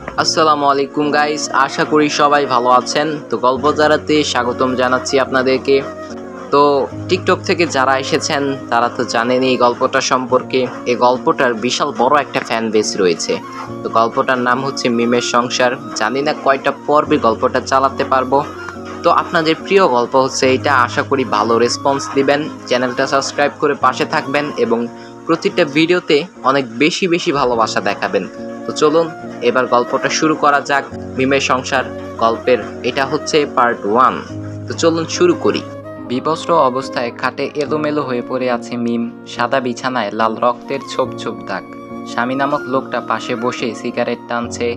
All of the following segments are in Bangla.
আসসালামু আলাইকুম গাইস আশা করি সবাই ভালো আছেন। তো গল্প জারাতে স্বাগতম জানাচ্ছি আপনাদেরকে। তো টিকটক থেকে যারা এসেছেন, তারা তো জানেন এই গল্পটা সম্পর্কে। এই গল্পটার বিশাল বড় একটা ফ্যান বেস রয়েছে। তো গল্পটার নাম হচ্ছে মিমের সংসার। জানি না কয়টা পর্বে গল্পটা চালাতে পারব। তো আপনাদের প্রিয় গল্প হচ্ছে এটা। আশা করি ভালো রেসপন্স দিবেন। চ্যানেলটা সাবস্ক্রাইব করে পাশে থাকবেন এবং প্রতিটা ভিডিওতে অনেক বেশি বেশি ভালোবাসা দেখাবেন। তো চলুন, এবার গল্পটা শুরু করা যাক মিমের সংসার গল্পের। এটা হচ্ছে পার্ট ওয়ান তো চলুন শুরু করি। বিবস্ত্র অবস্থায় খাটে এলোমেলো হয়ে পড়ে আছে মিম। সাদা বিছানায় লাল রক্তের ছোপ ছোপ দাগ। স্বামী নামক লোকটা পাশে বসে সিগারেট টানছে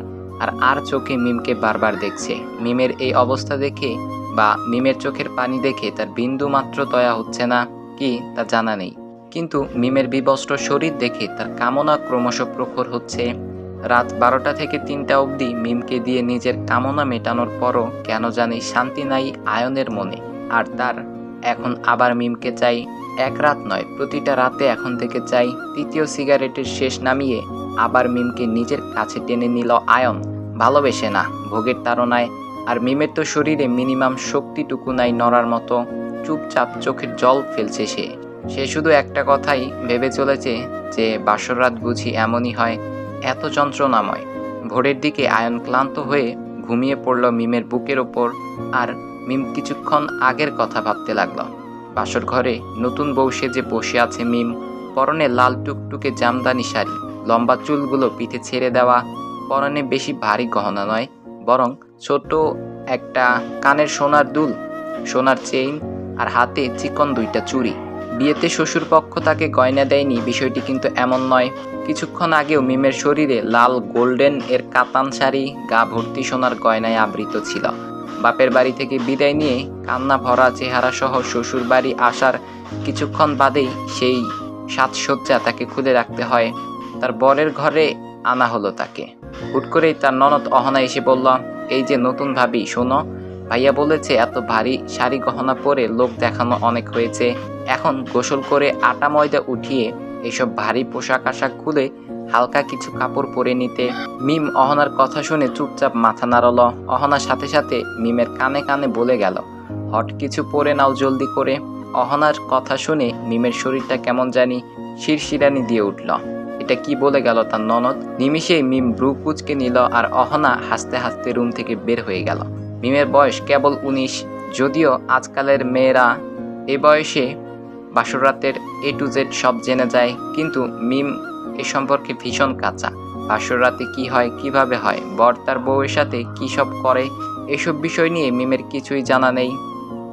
আর আর চোখে মিমকে বারবার দেখছে। মিমের এই অবস্থা দেখে বা মিমের চোখের পানি দেখে তার বিন্দু মাত্র দয়া হচ্ছে না কি তা জানা নেই। কিন্তু মিমের বিবস্ত্র শরীর দেখে তার কামনা ক্রমশ প্রখর হচ্ছে। রাত বারোটা থেকে তিনটা অবধি মিমকে দিয়ে নিজের কামনা মেটানোর পরও কেন জানি শান্তি নাই আয়নের মনে। আর তার এখন আবার মিমকে চাই এক রাত নয়, প্রতিটা রাতে এখন থেকে চাই তৃতীয় সিগারেটের শেষ নামিয়ে আবার মিমকে নিজের কাছে টেনে নিল আয়ন। ভালোবেসে না, ভোগের তাড়নায়। আর মিমের তো শরীরে মিনিমাম শক্তিটুকু নাই নড়ার মতো। চুপচাপ চোখের জল ফেলছে সে। সে শুধু একটা কথাই ভেবে চলেছে যে বাসর রাত বুঝি এমনই হয়। এত যন্ত্রণাময়। ভোরের দিকে আয়ন ক্লান্ত হয়ে ঘুমিয়ে পড়ল মিমের বুকের ওপর আর মিম কিছুক্ষণ আগের কথা ভাবতে লাগল। বাসর ঘরে নতুন বউ সেজে বসে আছে মিম, পরনে লাল টুকটুকে জামদানি শাড়ি, লম্বা চুলগুলো পিঠে ছেড়ে দেওয়া, পরনে বেশি ভারী গহনা নয়, বরং ছোট একটা কানের সোনার দুল, সোনার চেইন আর হাতে চিকন দুইটা চুড়ি। বিয়েতে শ্বশুর পক্ষ তাকে গয়না দেয়নি, বিষয়টি কিন্তু এমন নয়। কিছুক্ষণ আগেও মিমের শরীরে লাল গোল্ডেন এর কাতান শাড়ি, গা ভর্তি সোনার গয়নায় আবৃত ছিল। বাপের বাড়ি থেকে বিদায় নিয়ে কান্না ভরা চেহারা সহ শ্বশুর বাড়ি আসার কিছুক্ষণ বাদেই সেই সাজসজ্জা তাকে খুলে রাখতে হয়। তার বরের ঘরে আনা হলো তাকে। হুট করেই তার ননদ অহনা এসে বলল, এই যে নতুন ভাবি, শোনো ভাইয়া বলেছে, এত ভারী শাড়ি গহনা পরে লোক দেখানো অনেক হয়েছে। এখন গোসল করে আটা ময়দা উঠিয়ে এইসব ভারী পোশাক আশাক খুলে হালকা কিছু কাপড় পরে নিতে। মিম অহনার কথা শুনে চুপচাপ মাথা নাড়ল। অহনার সাথে সাথে মিমের কানে কানে বলে গেল, হট কিছু পরে নাও জলদি করে। অহনার কথা শুনে মিমের শরীরটা কেমন জানি শিরশিরানি দিয়ে উঠল। এটা কি বলে গেল তার ননদ? নিমিষেই মিম ব্রু কুচকে নিল আর অহনা হাসতে হাসতে রুম থেকে বের হয়ে গেল। মিমের বয়স কেবল উনিশ। যদিও আজকালের মেয়েরা এ বয়সে বাসরাতের এ টু জেড সব জেনে যায়, কিন্তু মিম এ সম্পর্কে ভীষণ কাঁচা। বাসর রাতে কি হয়, কীভাবে হয়, বর তার বউয়ের সাথে কী সব করে, এসব বিষয় নিয়ে মিমের কিছুই জানা নেই।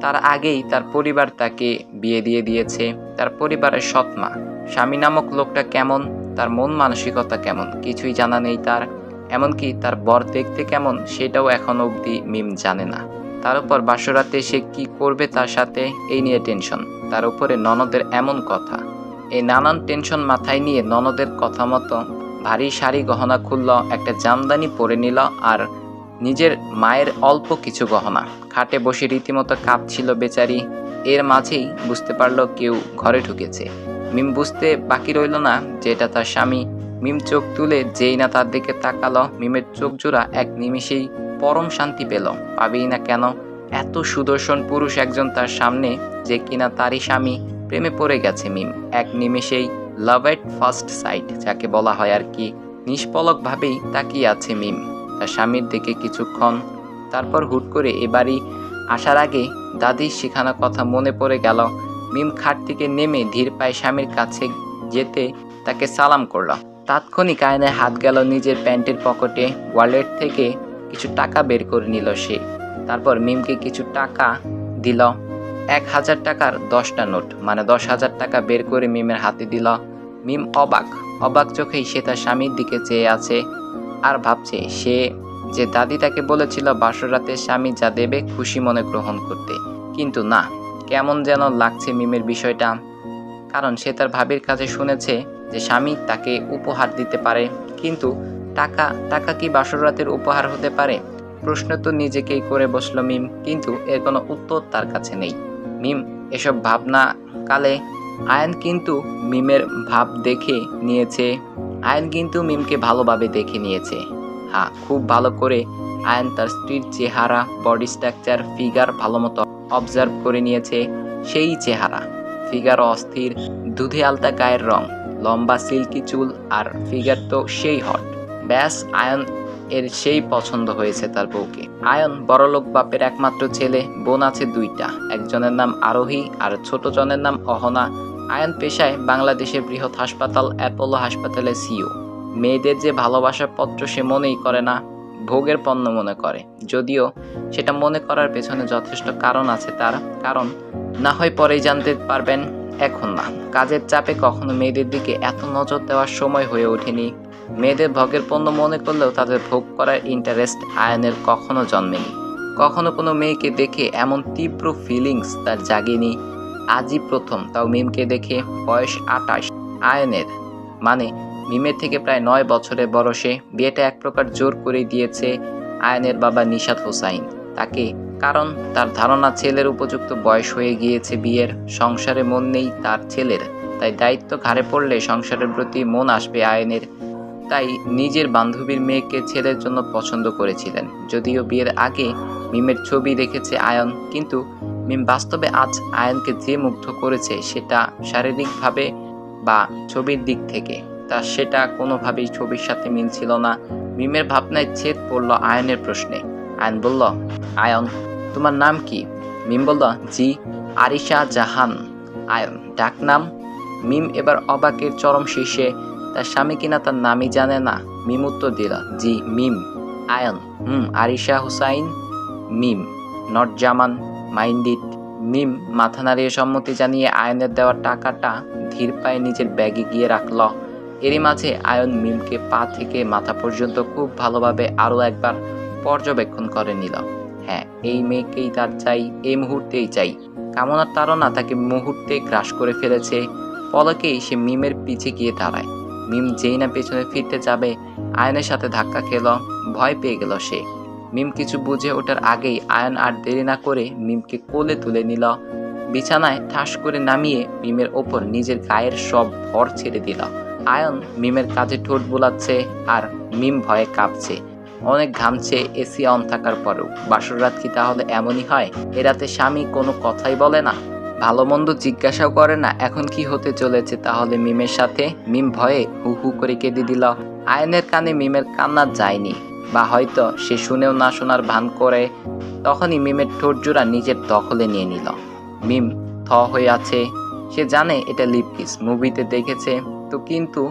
তার আগেই তার পরিবার তাকে বিয়ে দিয়ে দিয়েছে। তার পরিবারের সৎমা স্বামী নামক লোকটা কেমন, তার মন মানসিকতা কেমন, কিছুই জানা নেই তার। এমনকি তার বর দেখতে কেমন সেটাও এখন অবধি মিম জানে না। তার উপর বাসরাতে সে কি করবে তার সাথে, এই নিয়ে টেনশন। তার উপরে ননদের এমন কথা। এই নানান টেনশন মাথায় নিয়ে ননদের কথা মতো ভারী শাড়ি গহনা খুলল, একটা জামদানি পরে নিল আর নিজের মায়ের অল্প কিছু গহনা। খাটে বসে রীতিমতো কাঁপছিল বেচারি। এর মাঝেই বুঝতে পারল কেউ ঘরে ঢুকেছে। মিম বুঝতে বাকি রইল না যে এটা তার স্বামী। মিম চোখ তুলে যেই না তার দিকে তাকালো, মিমের চোখ জোড়া এক নিমিষেই পরম শান্তি পেল। পাবেই না কেন এত সুদর্শন পুরুষ একজন তার সামনে যে কিনা তারই স্বামী প্রেমে পড়ে গেছে মিম। এক নিমেষেই লাভ এট ফার্স্ট সাইট যাকে বলা হয় আর কি নিষ্পলকভাবেই তাকিয়ে আছে মিম। তার স্বামীর দিকে কিছুক্ষণ, তারপর হুট করে এবারই আসার আগে দাদির শেখানো কথা মনে পড়ে গেল। মিম খাট থেকে নেমে ধীর পায়ে স্বামীর কাছে যেতে তাকে সালাম করল। তাৎক্ষণিক আয়নায় হাত গেল নিজের প্যান্টের পকেটে ওয়ালেট থেকে কিছু টাকা বের করে নিল সে। তারপর মিমকে কিছু টাকা দিল। এক হাজার টাকার দশটা নোট মানে দশ হাজার টাকা বের করে মিমের হাতে দিল। মিম অবাক অবাক চোখেই সে তার স্বামীর দিকে চেয়ে আছে আর ভাবছে সে যে দাদি তাকে বলেছিল বাসরাতে স্বামী যা দেবে খুশি মনে গ্রহণ করতে। কিন্তু না, কেমন যেন লাগছে মিমের বিষয়টা। কারণ সে তার ভাবির কাছে শুনেছে যে স্বামী তাকে উপহার দিতে পারে, কিন্তু টাকা টাকা কি বাসরাতের উপহার হতে পারে? প্রশ্ন তো নিজেকেই করে বসল মিম, কিন্তু এর কোনো উত্তর তার কাছে নেই। মিম, এসব ভাবনা কালে আয়ন কিন্তু মিমের ভাব দেখে নিয়েছে। আয়ন কিন্তু মিমকে ভালোভাবে দেখে নিয়েছে। হ্যাঁ খুব ভালো করে আয়ন তার স্ত্রীর চেহারা বডি স্ট্রাকচার ফিগার ভালো মতো অবজার্ভ করে নিয়েছে। সেই চেহারা ফিগার অস্থির, দুধে আলতা গায়ের রং। লম্বা সিল্কি চুল আর ফিগার তো সেই হট ব্যাস, আয়ন এর সেই পছন্দ হয়েছে তার বউকে। আয়ন বড়লোক বাপের একমাত্র ছেলে, বোন আছে দুইটা। একজনের নাম আরোহী আর ছোট জনের নাম অহনা। আয়ন পেশায় বাংলাদেশের বৃহৎ হাসপাতাল, অ্যাপোলো হাসপাতালে সিও মেয়েদের যে ভালোবাসার পত্র সে মনেই করে না। ভোগের পণ্য মনে করে। যদিও সেটা মনে করার পেছনে যথেষ্ট কারণ আছে তার, কারণ না হয় পরেই জানতে পারবেন এখন না। কাজের চাপে কখনো মেয়েদের দিকে এত নজর দেওয়ার সময় হয়ে ওঠেনি। মেয়েদের ভোগের পণ্য মনে করলেও তাদের ভোগ করার ইন্টারেস্ট আয়নের কখনো জন্মেনি। কখনো কোনো মেয়েকে দেখে এমন তীব্র ফিলিংস তার জাগেনি। আজই প্রথম তাও মিমকে দেখে বয়স আটাশ। আয়নের মানে মিমের থেকে প্রায় নয় বছরের বড় সে বিয়েটা এক প্রকার জোর করে দিয়েছে আয়নের বাবা নিশাত হোসাইন। তাকে কারণ তার ধারণা ছেলের উপযুক্ত বয়স হয়ে গিয়েছে বিয়ের, সংসারে মন নেই তার ছেলের। তাই দায়িত্ব ঘাড়ে পড়লে সংসারের প্রতি মন আসবে আয়নের। তাই নিজের বান্ধবীর মেয়েকে ছেলের জন্য পছন্দ করেছিলেন। যদিও বিয়ের আগে মিমের ছবি দেখেছে আয়ন, কিন্তু মিম বাস্তবে আজ আয়নকে যে মুগ্ধ করেছে সেটা শারীরিকভাবে বা ছবির দিক থেকে। তা সেটা কোনোভাবেই ছবির সাথে মিলছিল না। মিমের ভাবনায় ছেদ পড়ল আয়নের প্রশ্নে। আয়ন বলল, আয়ন, তোমার নাম কি? মিম বলল, জি, আরিশা জাহান। আয়ন, ডাক নাম? মিম এবার অবাকের চরম শীর্ষে, তার স্বামী কিনা তার নামই জানে না। মিম উত্তর দিল, জি, মিম। আয়ন, হুম, আরিশা হুসাইন? মিম, নট জামান মাইন্ডিট মিম মাথা নাড়িয়ে সম্মতি জানিয়ে আয়নের দেওয়া টাকাটা ধীর পায়ে নিজের ব্যাগে গিয়ে রাখল। এরই মাঝে আয়ন মিমকে পা থেকে মাথা পর্যন্ত খুব ভালোভাবে আরও একবার পর্যবেক্ষণ করে নিল। হ্যাঁ এই মেয়েকেই তার চাই, এই মুহূর্তেই চাই। কামনার তারা তাকে মুহূর্তে গ্রাস করে ফেলেছে। পলকেই সে মিমের পিছে গিয়ে দাঁড়ায়। মিম যেই না পেছনে ফিরতে যাবে, আয়নের সাথে ধাক্কা খেল, ভয় পেয়ে গেল সে। মিম কিছু বুঝে ওঠার আগেই আয়ন আর দেরি না করে মিমকে কোলে তুলে নিল। বিছানায় ঠাস করে নামিয়ে মিমের ওপর নিজের গায়ের সব ভর ছেড়ে দিল। আয়ন মিমের কাজে ঠোঁট বোলাচ্ছে আর মিম ভয়ে কাঁপছে। অনেক ঘামছে এসি অন থাকার পরেও। বাসর রাত কি তাহলে এমনই হয়? এ রাতে স্বামী কোনো কথাই বলে না। ভালো মন্দ জিজ্ঞাসাও করে না, এখন কি হতে চলেছে তাহলে মিমের সাথে? মিম ভয়ে হু হু করে কেঁদে দিল। আয়নের কানে মিমের কান্না যায়নি। বা হয়তো সে শুনেও না শোনার ভান করে। তখনই মিমের ঠোঁট জোড়া নিজের দখলে নিয়ে নিল। মিম থ হয়ে আছে। সে জানে এটা লিপকিস মুভিতে দেখেছে। তো কিন্তু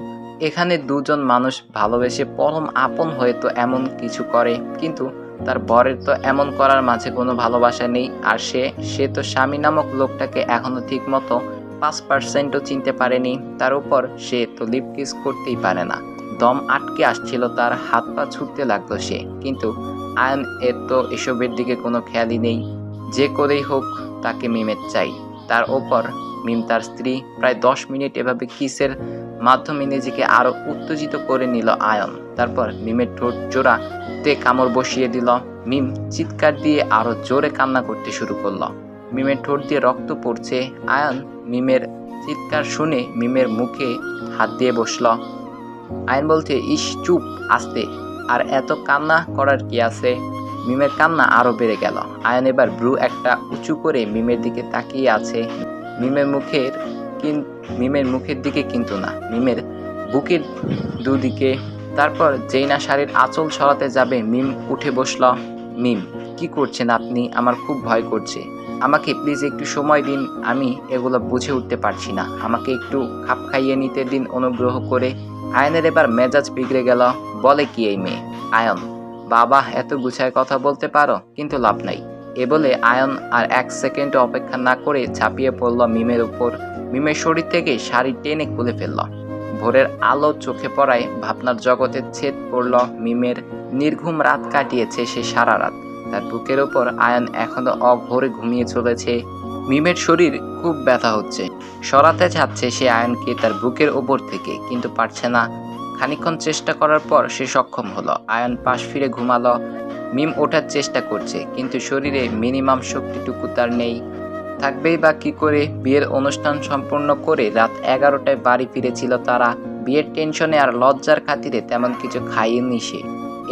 এখানে দুজন মানুষ ভালোবেসে পরম আপন হয়ে তো এমন কিছু করে, কিন্তু তার বরের তো এমন করার মাঝে কোনো ভালোবাসা নেই, আর সে সে তো স্বামী নামক লোকটাকে এখনও ঠিক মতো পাঁচ পার্সেন্টও চিনতে পারেনি, তার উপর সে তো লিপ কিস করতেই পারে না। দম আটকে আসছিল, তার হাত পা ছুটতে লাগল সে, কিন্তু আয়ন এর তো এসবের দিকে কোনো খেয়ালই নেই, যে করেই হোক তাকে মিমের চাই, তার ওপর মিম তার স্ত্রী প্রায় দশ মিনিট এভাবে কিসের মাধ্যমে নিজেকে আরও উত্তেজিত করে নিল আয়ন। তারপর মিমের ঠোঁট জোড়া তে কামড় বসিয়ে দিল। মিম চিৎকার দিয়ে আরও জোরে কান্না করতে শুরু করল। মিমের ঠোঁট দিয়ে রক্ত পড়ছে। আয়ন মিমের চিৎকার শুনে মিমের মুখে হাত দিয়ে বসল। আয়ন বলছে, ইস, চুপ, আসতে। আর এত কান্না করার কি আছে? মিমের কান্না আরও বেড়ে গেল। আয়ন এবার ব্রু একটা উঁচু করে মিমের দিকে তাকিয়ে আছে। মিমের মুখের কিন, মিমের মুখের দিকে কিন্তু না। মিমের বুকের দুদিকে। তারপর যেই না শাড়ির আঁচল সরাতে যাবে, মিম উঠে বসল, মিম, কি করছেন আপনি? আমার খুব ভয় করছে। আমাকে প্লিজ একটু সময় দিন, আমি এগুলো বুঝে উঠতে পারছি না। আমাকে একটু খাপ খাইয়ে নিতে দিন অনুগ্রহ করে। আয়নের এবার মেজাজ বিগড়ে গেল, বলে কি এই মেয়ে? আয়ন, বাবা এত গুছায় কথা বলতে পারো? কিন্তু লাভ নাই। এ বলে আয়ন আর এক সেকেন্ড অপেক্ষা না করে ঝাঁপিয়ে পড়ল মিমের উপর। মিমের শরীর থেকে শাড়ি টেনে খুলে ফেলল। ভোরের আলো চোখে পড়ায় ভাবনার জগতে ছেদ পড়ল মিমের। নির্ঘুম রাত কাটিয়েছে সে সারা রাত। তার বুকের ওপর আয়ন এখনও অঘোরে ঘুমিয়ে চলেছে। মিমের শরীর খুব ব্যথা হচ্ছে। সরাতে চাচ্ছে সে আয়নকে তার বুকের ওপর থেকে, কিন্তু পারছে না। খানিকক্ষণ চেষ্টা করার পর সে সক্ষম হলো। আয়ন পাশ ফিরে ঘুমালো। মিম ওঠার চেষ্টা করছে, কিন্তু শরীরে মিনিমাম শক্তিটুকু তার নেই। থাকবেই বা কি করে বিয়ের অনুষ্ঠান সম্পূর্ণ করে রাত এগারোটায় বাড়ি ফিরেছিল তারা। বিয়ের টেনশনে আর লজ্জার খাতিরে তেমন কিছু খাইয়েনি সে।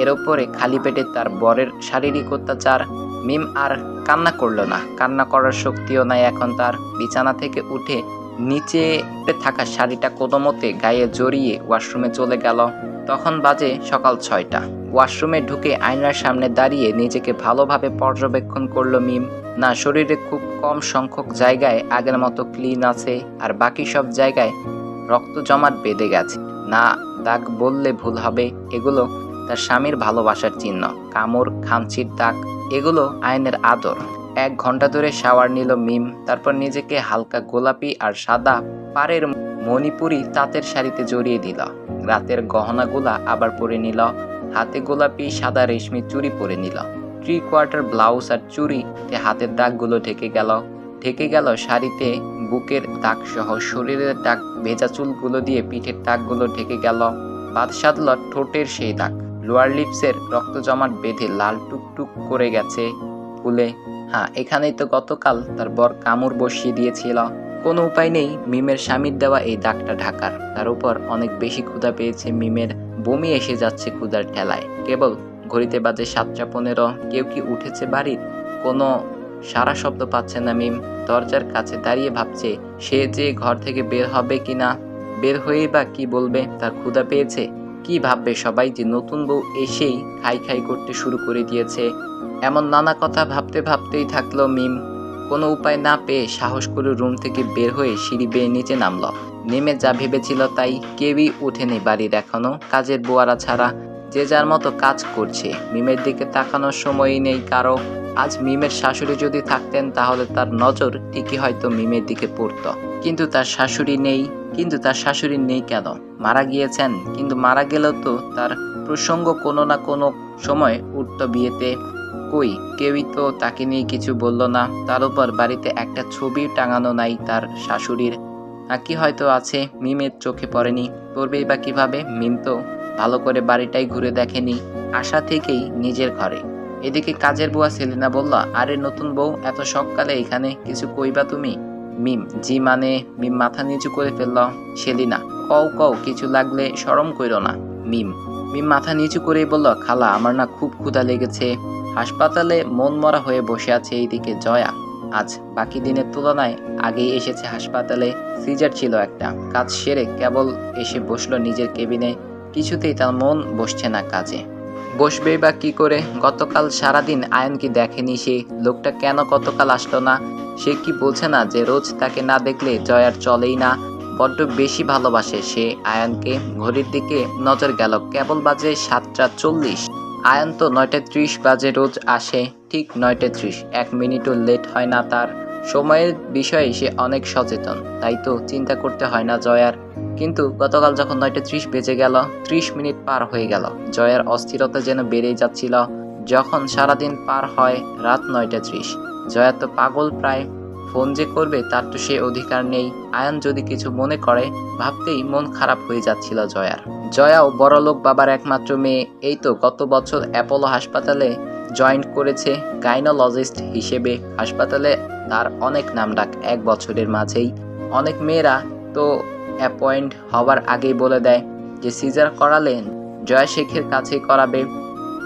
এর ওপরে খালি পেটে তার বরের শারীরিক অত্যাচার। মিম আর কান্না করল না। কান্না করার শক্তিও নাই এখন তার। বিছানা থেকে উঠে নিচে থাকা শাড়িটা কোনো মতে গায়ে জড়িয়ে ওয়াশরুমে চলে গেল। তখন বাজে সকাল ছয়টা। ওয়াশরুমে ঢুকে আয়নার সামনে দাঁড়িয়ে নিজেকে ভালোভাবে পর্যবেক্ষণ করল মিম। না, শরীরে খুব কম সংখ্যক জায়গায় আগের মতো ক্লিন আছে আর বাকি সব জায়গায় রক্ত জমাট বেঁধে গেছে। না, দাগ বললে ভুল হবে। এগুলো তার স্বামীর ভালোবাসার চিহ্ন। কামড়, খামচির দাগ, এগুলো আয়নের আদর। এক ঘণ্টা ধরে শাওয়ার নিল মিম। তারপর নিজেকে হালকা গোলাপি আর সাদা পাড়ের মণিপুরি তাঁতের শাড়িতে জড়িয়ে দিল। রাতের গহনাগুলা আবার পরে নিল। হাতে গোলাপি, সাদা রেশমি চুড়ি পরে নিল। থ্রি কোয়ার্টার ব্লাউজ আর চুড়িতে হাতের দাগগুলো ঢেকে গেল। ঢেকে গেল শাড়িতে বুকের দাগ সহ শরীরের দাগ, ভেজা চুলগুলো দিয়ে পিঠের দাগগুলো ঢেকে গেল। বাদ সাদল ঠোঁটের সেই দাগ। লোয়ার লিপসের রক্ত জমাট বেঁধে লাল টুকটুক করে গেছে ফুলে। হ্যাঁ এখানেই তো গতকাল তার বর কামড় বসিয়ে দিয়েছিল। কোনো উপায় নেই, মিমের স্বামীর দেওয়া এই দাগটা ঢাকার। তার উপর অনেক বেশি ক্ষুধা পেয়েছে মিমের বমি এসে যাচ্ছে ক্ষুধার ঠেলায়। কেবল ঘড়িতে বাজে সাতটা পনেরো, কেউ কি উঠেছে বাড়ির? কোনো সারা শব্দ পাচ্ছে না মিম। দরজার কাছে দাঁড়িয়ে ভাবছে, সে যে ঘর থেকে বের হবে কিনা বের হয়েই বা কি বলবে? তার ক্ষুধা পেয়েছে? কি ভাববে সবাই যে নতুন বউ এসেই খাই খাই করতে শুরু করে দিয়েছে? এমন নানা কথা ভাবতে ভাবতেই থাকল মিম। কোনো উপায় না পেয়ে সাহস করে রুম থেকে বের হয়ে সিঁড়ি বেয়ে নিচে নামল। নেমে যা ভেবেছিল তাই কেউই উঠেনি বাড়ির এখনও। কাজের বোয়ারা ছাড়া যে যার মতো কাজ করছে। মিমের দিকে তাকানোর সময়ই নেই কারও। আজ মিমের শাশুড়ি যদি থাকতেন তাহলে তার নজর ঠিকই হয়তো মিমের দিকে পড়তো। কিন্তু তার শাশুড়ি নেই। কিন্তু তার শাশুড়ি নেই কেন? মারা গিয়েছেন। কিন্তু মারা গেলেও তো তার প্রসঙ্গ কোনো না কোনো সময় উঠত বিয়েতে। কই, কেউই তো তাকে নিয়ে কিছু বলল না। তার উপর বাড়িতে একটা ছবি টাঙানো নাই তার শাশুড়ির। আর কি হয়তো আছে, মিমের চোখে পড়েনি। পড়বেই বা কীভাবে, মিম তো ভালো করে বাড়িটাই ঘুরে দেখেনি। আশা থেকেই নিজের ঘরে। এদিকে কাজের বুয়া সেলিনা বলল, আরে নতুন বউ, এত সকালে এখানে, কিছু কইবা তুমি? মিম, জি মানে মিম মাথা নিচু করে ফেলল, সেলিনা, কও কও, কিছু লাগলে সরম কইরো না। মিম মিম মাথা নিচু করেই বলল, খালা, আমার না খুব ক্ষুধা লেগেছে। হাসপাতালে মন মরা হয়ে বসে আছে এইদিকে জয়া। আজ বাকি দিনের তুলনায় আগেই এসেছে হাসপাতালে সিজার ছিল একটা। কাজ সেরে কেবল এসে বসল নিজের কেবিনে। কিছুতেই তার মন বসছে না কাজে। বসবেই বা কি করে? গতকাল সারাদিন আয়নকে দেখেনি সে। লোকটা কেন গতকাল আসলো না? সে কি বলছে না যে রোজ তাকে না দেখলে জয়ার চলেই না? বড্ড বেশি ভালোবাসে সে আয়নকে। ঘড়ির দিকে নজর গেল, কেবল বাজে সাতটা চল্লিশ। আয়ন তো নয়টা ত্রিশ বাজে রোজ আসে, ঠিক নয়টা ত্রিশ। এক মিনিটও লেট হয় না তার। সময়ের বিষয়ে সে অনেক সচেতন, তাই তো চিন্তা করতে হয় না জয়ার। কিন্তু গতকাল যখন নয়টা ত্রিশ বেজে গেল, ত্রিশ মিনিট পার হয়ে গেল। জয়ার অস্থিরতা যেন বেড়েই যাচ্ছিল। যখন সারাদিন পার হয়, রাত নয়টা ত্রিশ। জয়া তো পাগল প্রায়। ফোন যে করবে তার তো সে অধিকার নেই। আয়ন যদি কিছু মনে করে, ভাবতেই মন খারাপ হয়ে যাচ্ছিল জয়ার। জয়াও বড়লোক বাবার একমাত্র মেয়ে, এই তো গত বছর অ্যাপোলো হাসপাতালে জয়েন করেছে গাইনোলজিস্ট হিসেবে। হাসপাতালে তার অনেক নাম ডাক এক বছরের মাঝেই। অনেক মেয়েরা তো অ্যাপয়েন্ট হওয়ার আগেই বলে দেয় যে সিজার করালেন, জয়া শেখের কাছেই করাবে।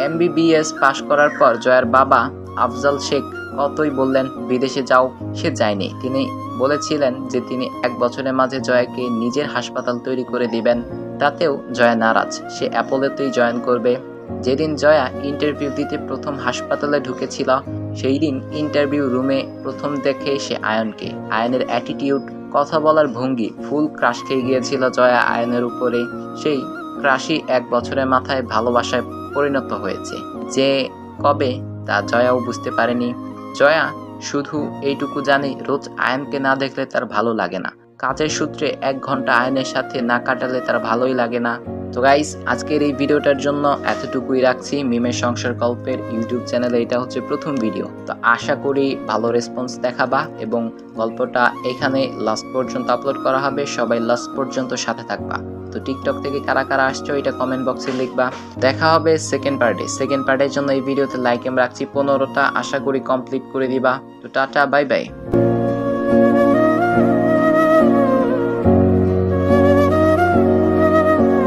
এমবিবিএস পাশ করার পর জয়ার বাবা আফজাল শেখ কতই বললেন, বিদেশে যাও, সে যায়নি। তিনি বলেছিলেন যে তিনি এক বছরের মাঝে জয়াকে নিজের হাসপাতাল তৈরি করে দিবেন। তাতেও জয়া নারাজ। সে অ্যাপোলোতেই জয়েন করবে। যেদিন জয়া ইন্টারভিউ দিতে প্রথম হাসপাতালে ঢুকেছিল, সেই দিন ইন্টারভিউ রুমে প্রথম দেখে সে আয়নকে। আয়নের অ্যাটিটিউড, কথা বলার ভঙ্গি, ফুল ক্রাশ খেয়ে গিয়েছিল জয়া আয়নের উপরে। সেই ক্রাশই এক বছরের মাথায় ভালোবাসায় পরিণত হয়েছে। যে কবে তা জয়াও বুঝতে পারেনি। জয়া, শুধু এইটুকু জানে, রোজ আয়নকে না দেখলে তার ভালো লাগে না। কাজের সূত্রে এক ঘণ্টা আয়নের সাথে না কাটালে তার ভালোই লাগে না। তো গাইস আজকের এই ভিডিওটার জন্য এতটুকুই রাখছি। মিমের সংসার গল্পের ইউটিউব চ্যানেলে এটা হচ্ছে প্রথম ভিডিও। তো আশা করি ভালো রেসপন্স দেখাবা এবং গল্পটা এখানে লাস্ট পর্যন্ত আপলোড করা হবে। সবাই লাস্ট পর্যন্ত সাথে থাকবা। তো টিকটক থেকে কারা কারা আসছো, এটা কমেন্ট বক্সে লিখবা। দেখা হবে সেকেন্ড পার্টে সেকেন্ড পার্টের জন্য এই ভিডিওতে লাইক আমি রাখছি। পনেরোটা আশা করি কমপ্লিট করে দিবা। তো টাটা বাই বাই